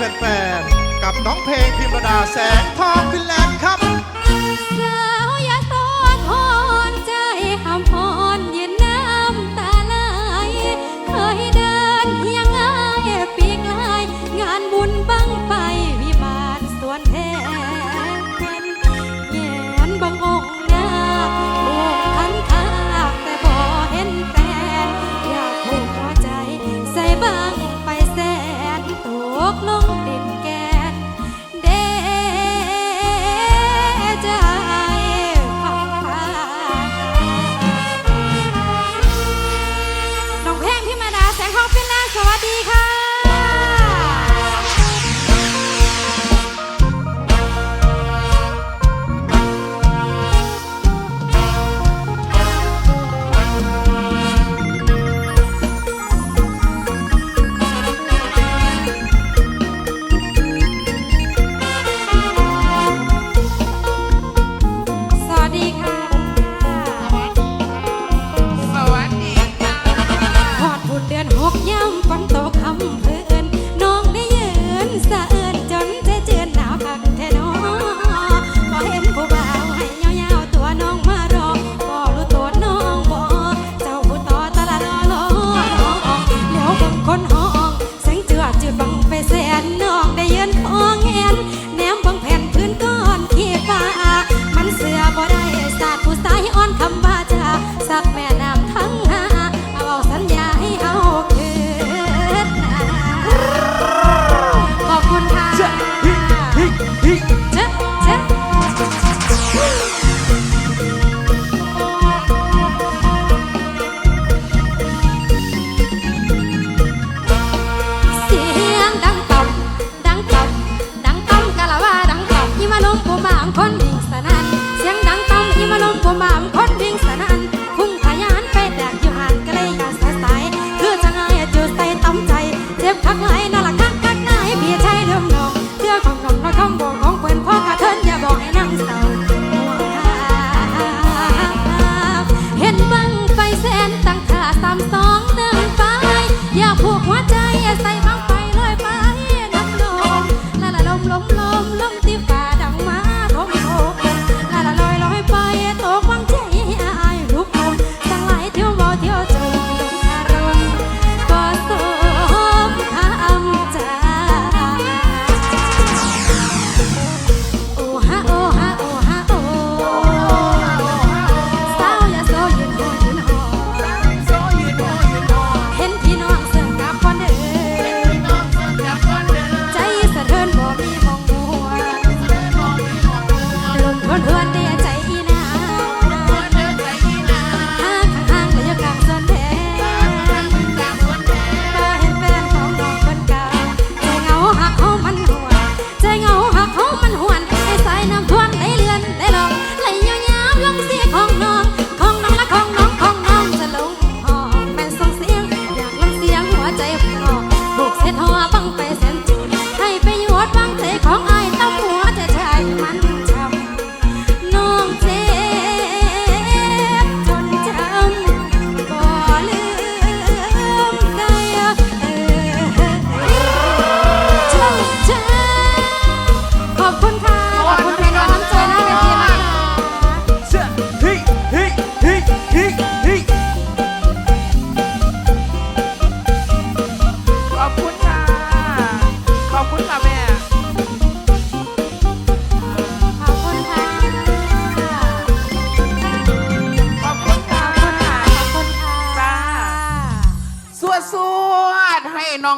แฟนๆ กับน้องเพลงพิมระดาแสงทองขึ้นแล้ว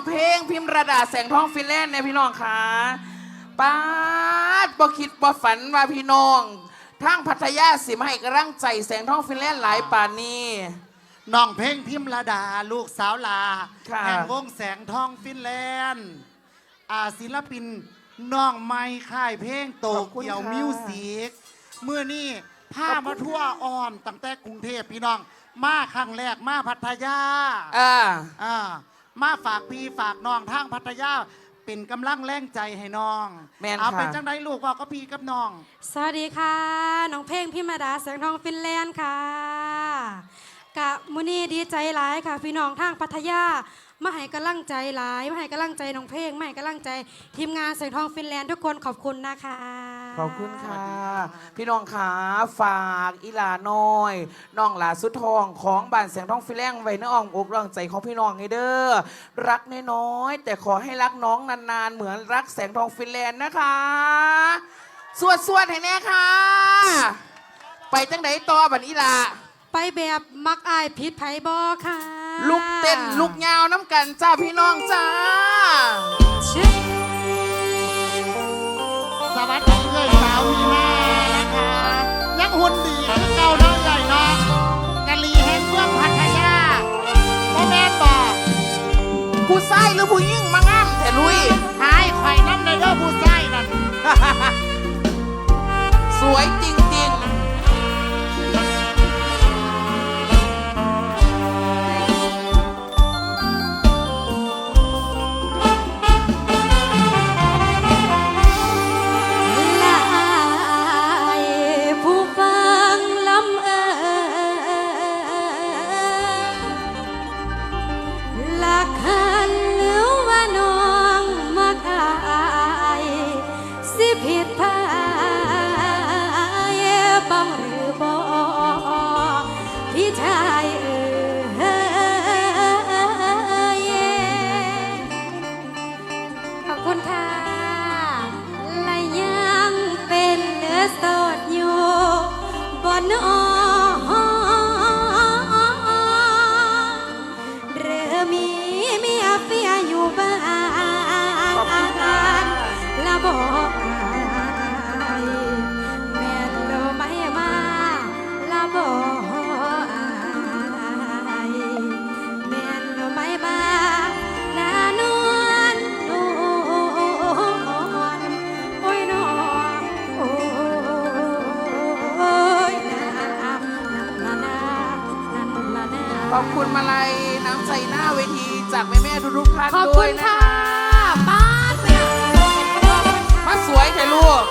องเพลงพิมพ์ระดาแสงท้องฟินแลนด์เนี่ยพี่น้องค่ะป้าดบ่คิดบ่ฝันว่าพี่น้องทางพัทยาสิมาให้กำลังใจแสงท้องฟินแลนด์หลายป่านนี้ น้องเพ่งพิมพ์ระดาลูกสาวลาแห่งวงแสงทองฟินแลนด์อาศิลปินน้องไม้ค่ายเพลงโตเกียวมิวสิกเมื่อนี้ผ้ามาทั่วอ่อนตั้งแต่กรุงเทพพี่น้อง มาครั้งแรกมาพัทยา อ่า อ่า มาฝากพี่ฝากน้องทางพัทยาเป็นกำลังแรงใจให้น้องเอาเป็นจังไรลูกบอกก็พี่กับน้อง สวัสดีค่ะ น้องเพลงพี่มาดาแสงทองฟินแลนด์ค่ะกับมูนีดีใจหลายค่ะ พี่น้องทางพัทยามาให้กำลังใจหลายมาให้กำลังใจน้องเพลงมาให้กำลังใจทีมงานแสงทองฟินแลนด์ทุกคนขอบคุณนะคะ ขอบคุณค่ะ พี่น้องขาฝากอีหลาน้อยน้องหลาสุดทองของบ้านเสียงทองฟิแลงไว้ในอ้อมอกร่องใจของพี่น้องไงเด้อรักน้อยๆแต่ขอให้รักน้องนานๆ เหมือนรักแสงทองฟินแลนด์นะคะ สวดสวดๆให้แน่ค่ะ ไปจังไดต่อบันอีหลาไปแบบมักอายพิษไผบอค่ะลุกเต้นลุกยาวน้ำกันจ้าพี่น้องจ้าชึสวัสดี งหุ่นดีคือเก่าเนาะใหญ่เนาะกะลีแห่งเมืองพัทยาพ่อแม่นบอกผู้ชายหรือผู้หญิงมางามแต่ลุยหายไข่น้ำในเด้อผู้ชายนั่น สวยจริง บ มาลัยน้ำใจหน้าเวทีจากแม่แม่ๆทุกๆท่านขอบด้คุวยณนะค่ะ คะป้าดไปอะขอบคุณค่ะมาสวยแต่ลูก